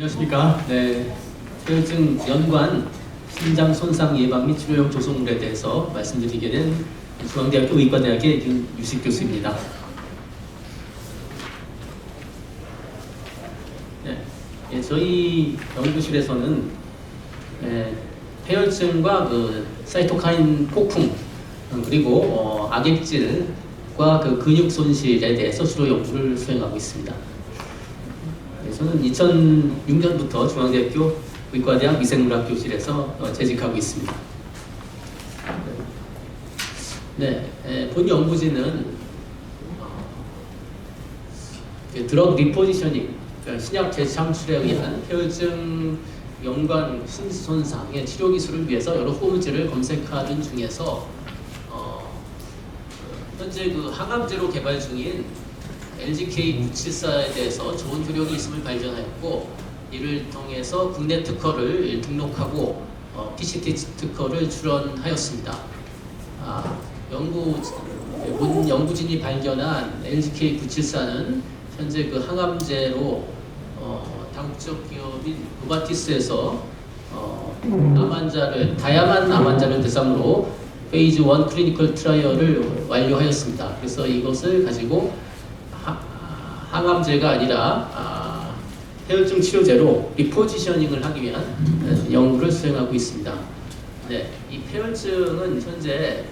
안녕하십니까. 네. 폐혈증 연관 심장 손상 예방 및 치료용 조성물에 대해서 말씀드리게 된 중앙대학교 의과대학의 윤유식 교수입니다. 네. 예, 저희 연구실에서는 예, 폐혈증과 그 사이토카인 폭풍 음, 그리고 어, 악액질과 그 근육 손실에 대해서 주로 연구를 수행하고 있습니다. 네, 저는 2006년부터 중앙대학교 의과대학 미생물학 교실에서 어, 재직하고 있습니다. 네, 에, 본 연구지는 어, 그 드럭 리포지셔닝, 그러니까 신약 재창출에 의한 폐혈증 연관 신손상의 치료 기술을 위해서 여러 호흡물질을 검색하는 중에서 어, 현재 그 항암제로 개발 중인 LGK974에 대해서 좋은 효력이 있음을 발견하였고 이를 통해서 국내 특허를 등록하고 어, PCT 특허를 출원하였습니다. 아, 연구 본 연구진이 발견한 LGK974는 현재 그 항암제로 어, 다국적 기업인 노바티스에서 어, 암 환자를 다양한 암 환자를 대상으로 페이즈 1 클리니컬 트라이얼을 완료하였습니다. 그래서 이것을 가지고 하- 항암제가 아니라 아, 폐혈증 치료제로 리포지셔닝을 하기 위한 에, 연구를 수행하고 있습니다. 네, 이 폐혈증은 현재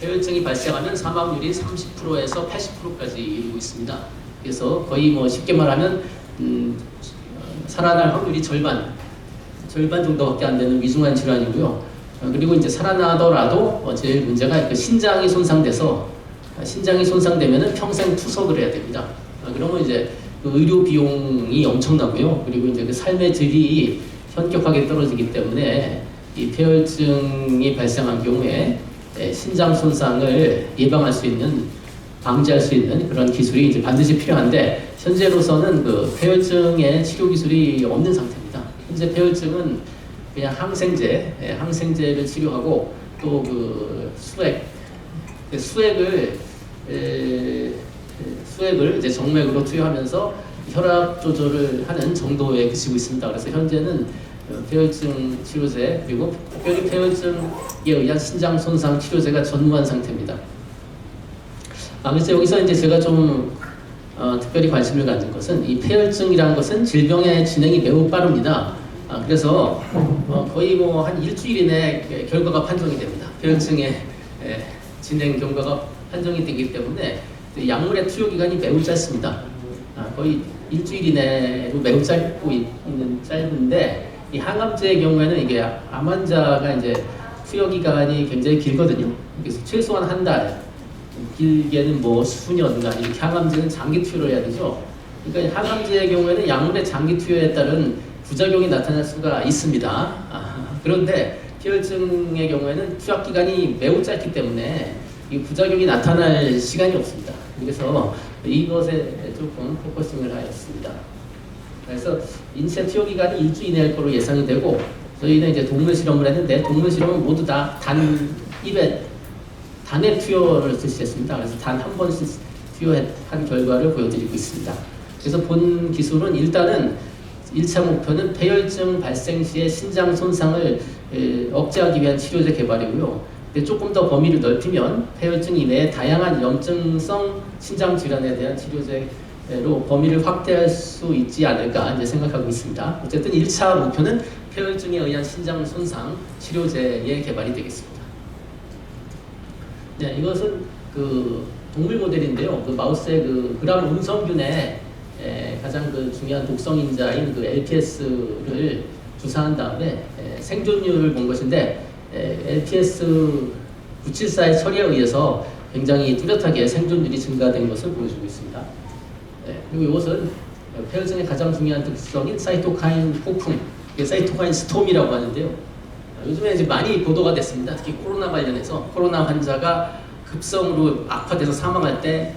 폐혈증이 발생하면 사망률이 30%에서 80%까지 이르고 있습니다. 그래서 거의 뭐 쉽게 말하면 음, 어, 살아날 확률이 절반 절반 정도밖에 안 되는 위중한 질환이고요. 어, 그리고 이제 살아나더라도 어, 제일 문제가 그 신장이 손상돼서 아, 신장이 손상되면은 평생 투석을 해야 됩니다. 아, 그러면 이제 그 의료 비용이 엄청나고요. 그리고 이제 그 삶의 질이 현격하게 떨어지기 때문에 이 폐혈증이 발생한 경우에 에, 신장 손상을 예방할 수 있는 방지할 수 있는 그런 기술이 이제 반드시 필요한데 현재로서는 그 폐혈증의 치료 기술이 없는 상태입니다. 현재 폐혈증은 그냥 항생제, 예, 항생제를 치료하고 또 그 수액, 그 수액을 에, 수액을 이제 정맥으로 투여하면서 혈압 조절을 하는 정도에 그치고 있습니다. 그래서 현재는 어, 폐혈증 치료제 그리고 특별히 폐혈증에 의한 신장 손상 치료제가 전무한 상태입니다. 아, 그래서 여기서 이제 제가 좀 어, 특별히 관심을 가진 것은 이 폐혈증이라는 것은 질병의 진행이 매우 빠릅니다. 아, 그래서 어, 거의 뭐 한 일주일 이내 결과가 판정이 됩니다. 폐혈증의 에, 진행 경과가 판정이 되기 때문에 그 약물의 투여 기간이 매우 짧습니다. 아, 거의 일주일 이내로 매우 짧고 있는 짧은데 이 항암제의 경우에는 이게 암 환자가 이제 투여 기간이 굉장히 길거든요. 그래서 최소한 한 달, 길게는 뭐 수년간 이렇게 항암제는 장기 투여를 해야 되죠. 그러니까 항암제의 경우에는 약물의 장기 투여에 따른 부작용이 나타날 수가 있습니다. 아, 그런데 폐혈증의 경우에는 투약 기간이 매우 짧기 때문에 이 부작용이 나타날 시간이 없습니다. 그래서 이것에 조금 포커싱을 하였습니다. 그래서 인체 투여 기간이 일주 이내일 거로 예상이 되고 저희는 이제 동물 실험을 했는데 동물 실험은 모두 다 단 입에 단의 투여를 실시했습니다. 그래서 단 한 번씩 투여한 결과를 보여드리고 있습니다. 그래서 본 기술은 일단은 1차 목표는 폐혈증 발생 시의 신장 손상을 에, 억제하기 위한 치료제 개발이고요. 근데 조금 더 범위를 넓히면 폐혈증 이외에 다양한 염증성 신장 질환에 대한 치료제로 범위를 확대할 수 있지 않을까 이제 생각하고 있습니다. 어쨌든 1차 목표는 폐혈증에 의한 신장 손상 치료제의 개발이 되겠습니다. 네, 이것은 그 동물 모델인데요. 그 마우스의 그 그람 음성균의 에, 가장 그 중요한 독성인자인 그 LPS를 주사한 다음에 에, 생존율을 본 것인데 에, LPS 974의 처리에 의해서 굉장히 뚜렷하게 생존율이 증가된 것을 보여주고 있습니다. 네, 그리고 이것은 폐혈증의 가장 중요한 특성인 사이토카인 폭풍, 사이토카인 스톰이라고 하는데요. 요즘에 이제 많이 보도가 됐습니다. 특히 코로나 관련해서 코로나 환자가 급성으로 악화돼서 사망할 때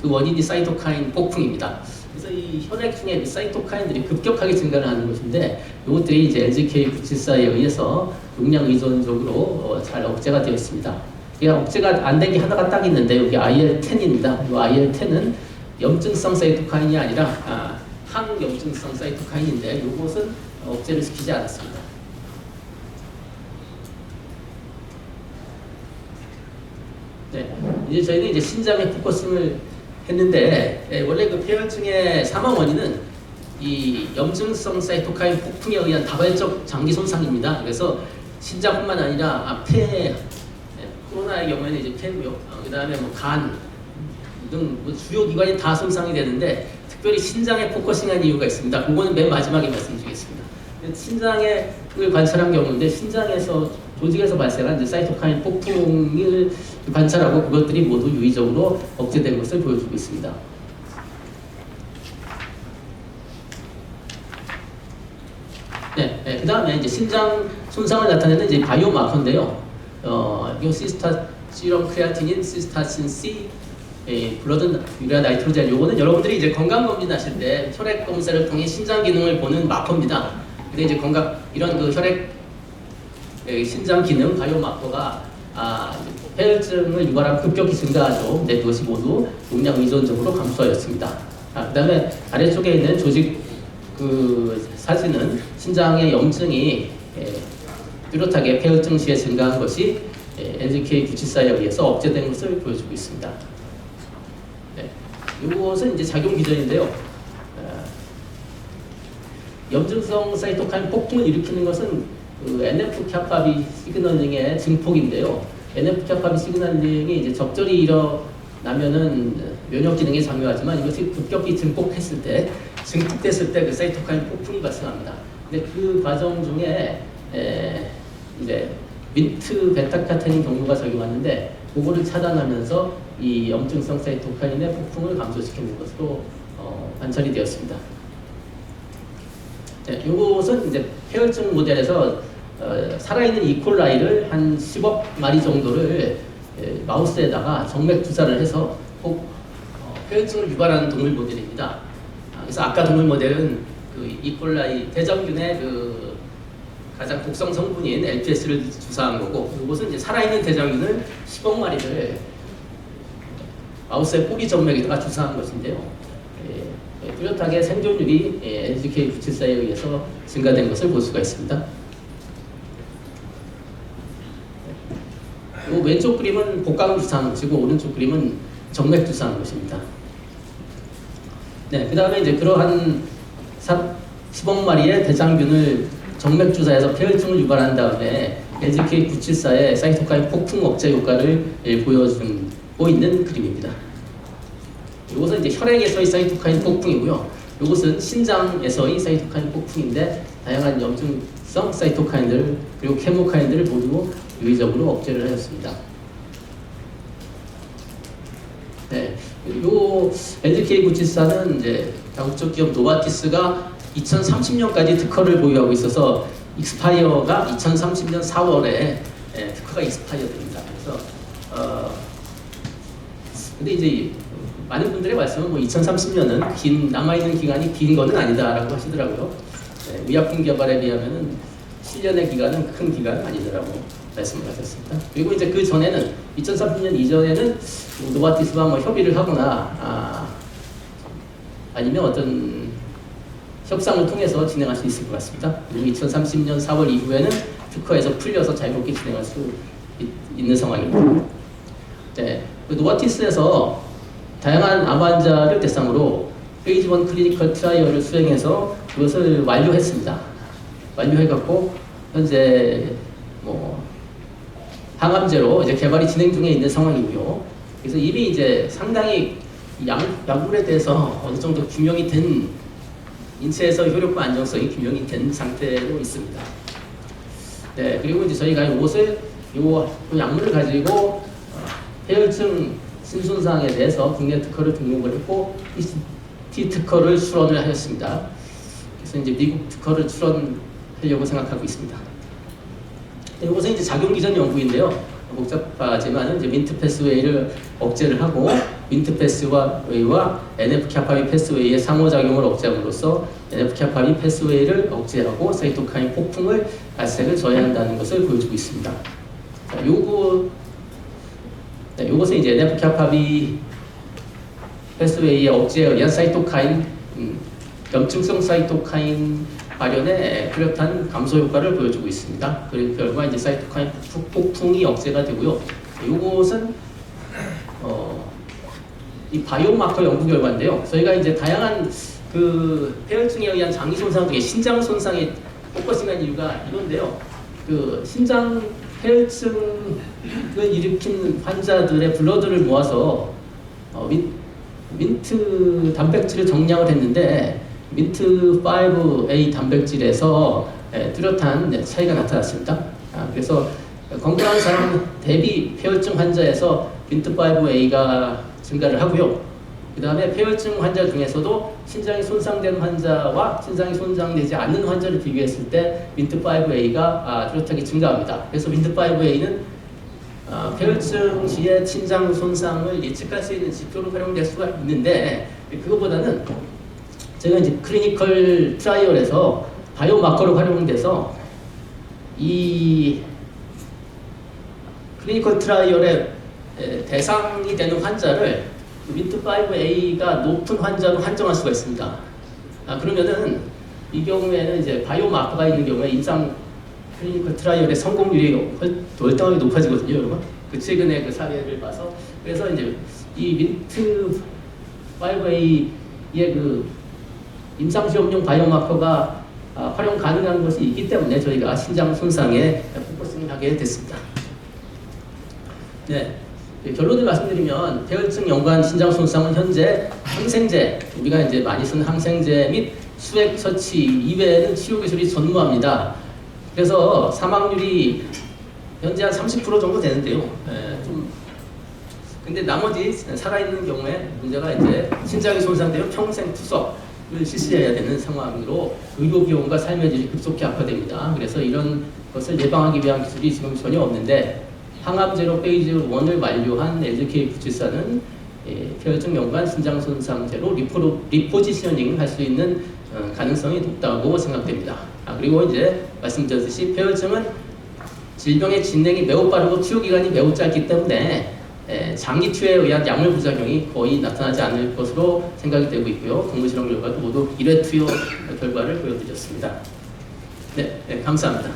그 원인이 사이토카인 폭풍입니다. 그래서 이 혈액 중에 사이토카인들이 급격하게 증가를 하는 것인데 이것들이 이제 LGK974에 의해서 용량 의존적으로 어, 잘 억제가 되어 있습니다. 이게 억제가 안 된 게 하나가 딱 있는데 여기 IL10입니다. 이 IL10은 염증성 사이토카인이 아니라 아, 항염증성 사이토카인인데 이것은 억제를 시키지 않았습니다. 네, 이제 저희는 이제 신장에 포커싱을 했는데 예, 원래 그 폐혈증의 사망 원인은 이 염증성 사이토카인 폭풍에 의한 다발적 장기 손상입니다. 그래서 신장뿐만 아니라 아, 폐, 예, 코로나의 경우에는 이제 폐고요. 어, 그다음에 뭐 간등뭐 주요 기관이 다 손상이 되는데 특별히 신장에 포커싱한 이유가 있습니다. 그거는 맨 마지막에 말씀드리겠습니다. 신장을 관찰한 경우인데 신장에서 조직에서 발생한 이제 사이토카인 폭풍을 관찰하고 그것들이 모두 유의적으로 억제된 것을 보여주고 있습니다. 네, 네. 그 다음에 이제 신장 손상을 나타내는 이제 바이오 마커인데요. 어, 이 시스타 시럼 크레아티닌, 시스타신 C, 에, 블러드 유리아 나이트로젠 요거는 여러분들이 이제 건강 검진 하실 때 혈액 검사를 통해 신장 기능을 보는 마커입니다. 근데 이제 건강 이런 그 혈액 에, 신장 기능 바이오 마커가 아, 폐혈증을 유발하면 급격히 증가하죠. 근데 그것이 모두 용량 의존적으로 감소하였습니다. 아, 그 다음에 아래쪽에 있는 조직 그 사진은 신장의 염증이 에, 뚜렷하게 폐혈증 시에 증가한 것이 NGK974에 의해서 억제된 것을 보여주고 있습니다. 네. 이것은 이제 작용 기전인데요. 어, 염증성 사이토카인 폭풍을 일으키는 것은 그 NF-kappaB 시그널링의 증폭인데요. NF-kappaB 시그널링이 이제 적절히 일어나면은 면역 기능이 장려하지만 이것이 급격히 증폭했을 때, 증폭됐을 때 그 사이토카인 폭풍이 발생합니다. 근데 그 과정 중에 에, 이제 민트 베타카테닌 경로가 적용하는데 그거를 차단하면서 이 염증성 사이토카인의 폭풍을 감소시키는 것으로 어, 관찰이 되었습니다. 네, 이것은 이제 폐혈증 모델에서 어, 살아있는 이콜라이를 한 10억 마리 정도를 에, 마우스에다가 정맥 주사를 해서 꼭 어, 폐혈증을 유발하는 동물 모델입니다. 아, 그래서 아까 동물 모델은 그 이콜라이 대장균의 그 가장 독성 성분인 LPS를 주사한 거고 이것은 이제 살아있는 대장균을 10억 마리를 마우스의 꼬리 정맥에다가 주사한 것인데요. 예, 뚜렷하게 생존율이 예, NGK974에 의해서 증가된 것을 볼 수가 있습니다. 이 왼쪽 그림은 복강 것이고 오른쪽 그림은 정맥 주사한 것입니다. 네, 그 다음에 이제 그러한 10억 마리의 대장균을 정맥 주사에서 폐혈증을 유발한 다음에 NGK974의 사이토카인 폭풍 억제 효과를 예, 보여주고 있는 그림입니다. 이것은 이제 혈액에서의 사이토카인 폭풍이고요. 이것은 신장에서의 사이토카인 폭풍인데 다양한 염증성 사이토카인들 그리고 케모카인들을 모두 유의적으로 억제를 하였습니다. 네, 요 NGK974는 이제 다국적 기업 노바티스가 2030년까지 특허를 보유하고 있어서 익스파이어가 2030년 4월에 예, 특허가 익스파이어 됩니다. 그래서 어 근데 이제 많은 분들의 말씀은 뭐 2030년은 긴 남아있는 기간이 긴 거는 아니다라고 하시더라고요. 네, 의약품 개발에 비하면은 7년의 기간은 큰 기간은 아니더라고 말씀을 하셨습니다. 그리고 이제 그 전에는 2030년 이전에는 뭐 노바티스와 뭐 협의를 하거나 아, 아니면 어떤 협상을 통해서 진행할 수 있을 것 같습니다. 그리고 2030년 4월 이후에는 특허에서 풀려서 자유롭게 진행할 수 있, 는 상황입니다. 네, 그 노바티스에서 다양한 암 환자를 대상으로 페이지 1 클리니컬 트라이얼을 수행해서 그것을 완료했습니다. 완료해갖고 현재 뭐 항암제로 이제 개발이 진행 중에 있는 상황이고요. 그래서 이미 이제 상당히 약, 약물에 대해서 어느 정도 규명이 된 인체에서 효력과 안정성이 규명이 된 상태로 있습니다. 네, 그리고 이제 저희가 이것을 요 약물을 가지고 폐혈증 신순상에 대해서 국내 특허를 등록을 했고 T 특허를 출원을 하였습니다. 그래서 이제 미국 특허를 출원하려고 생각하고 있습니다. 네, 이것은 이제 작용 기전 연구인데요. 복잡하지만 이제 민트 패스웨이를 억제를 하고 민트 패스웨이와 NF 캐파비 패스웨이의 상호작용을 억제함으로써 NF 캐파비 패스웨이를 억제하고 사이토카인 폭풍을 발생을 저해한다는 것을 보여주고 있습니다. 자, 요거 네, 요것은 이제 NF 캐파비 패스웨이의 억제에 의한 사이토카인 음, 염증성 사이토카인 발현에 뚜렷한 감소 효과를 보여주고 있습니다. 그리고 결과 이제 사이토카인 폭- 폭풍이 억제가 되고요. 이것은 어, 이 바이오마커 연구 결과인데요. 저희가 이제 다양한 그 폐혈증에 의한 장기 손상 중에 신장 손상에 포커싱한 이유가 이건데요. 그 신장 폐혈증을 일으킨 환자들의 블러드를 모아서 어, 민, 민트 단백질을 정량을 했는데 민트 5A 단백질에서 예, 뚜렷한 네, 차이가 나타났습니다. 아, 그래서 건강한 사람 대비 폐혈증 환자에서 민트 5A가 증가를 하고요. 그 다음에 폐혈증 환자 중에서도 신장이 손상된 환자와 신장이 손상되지 않는 환자를 비교했을 때 민트 5A가 아, 뚜렷하게 증가합니다. 그래서 민트 5A는 아, 폐혈증 시의 신장 손상을 예측할 수 있는 지표로 활용될 수가 있는데 그거보다는 제가 이제 클리니컬 트라이얼에서 바이오마커로 활용돼서 이 클리니컬 트라이얼의 에, 대상이 되는 환자를 그 민트5A가 높은 환자로 한정할 수가 있습니다. 아, 그러면은 이 경우에는 이제 바이오마커가 있는 경우에 임상 클리니컬 트라이얼의 성공률이 훨- 월등하게 높아지거든요, 여러분. 그 최근에 그 사례를 봐서 그래서 이제 이 민트 5A의 그 임상 시험용 바이오마커가 아, 활용 가능한 것이 있기 때문에 저희가 신장 손상에 포커싱을 하게 됐습니다. 네. 예, 결론을 말씀드리면 폐혈증 연관 신장 손상은 현재 항생제 우리가 이제 많이 쓰는 항생제 및 수액 처치 이외에는 치료 기술이 전무합니다. 그래서 사망률이 현재 한 30% 정도 되는데요. 예, 좀 근데 나머지 살아있는 경우에 문제가 이제 신장이 손상되면 평생 투석을 실시해야 되는 상황으로 의료 비용과 삶의 질이 급속히 악화됩니다. 그래서 이런 것을 예방하기 위한 기술이 지금 전혀 없는데 항암 제로 페이지 1을 완료한 LGK974는 예, 폐혈증 연관 신장 손상제로 리포, 리포지셔닝을 할 수 있는 어, 가능성이 높다고 생각됩니다. 아, 그리고 이제 말씀드렸듯이 폐혈증은 질병의 진행이 매우 빠르고 투여 기간이 매우 짧기 때문에 에, 장기 투여에 의한 약물 부작용이 거의 나타나지 않을 것으로 생각이 되고 있고요. 동물 실험 결과도 모두 1회 투여 결과를 보여드렸습니다. 네, 네 감사합니다.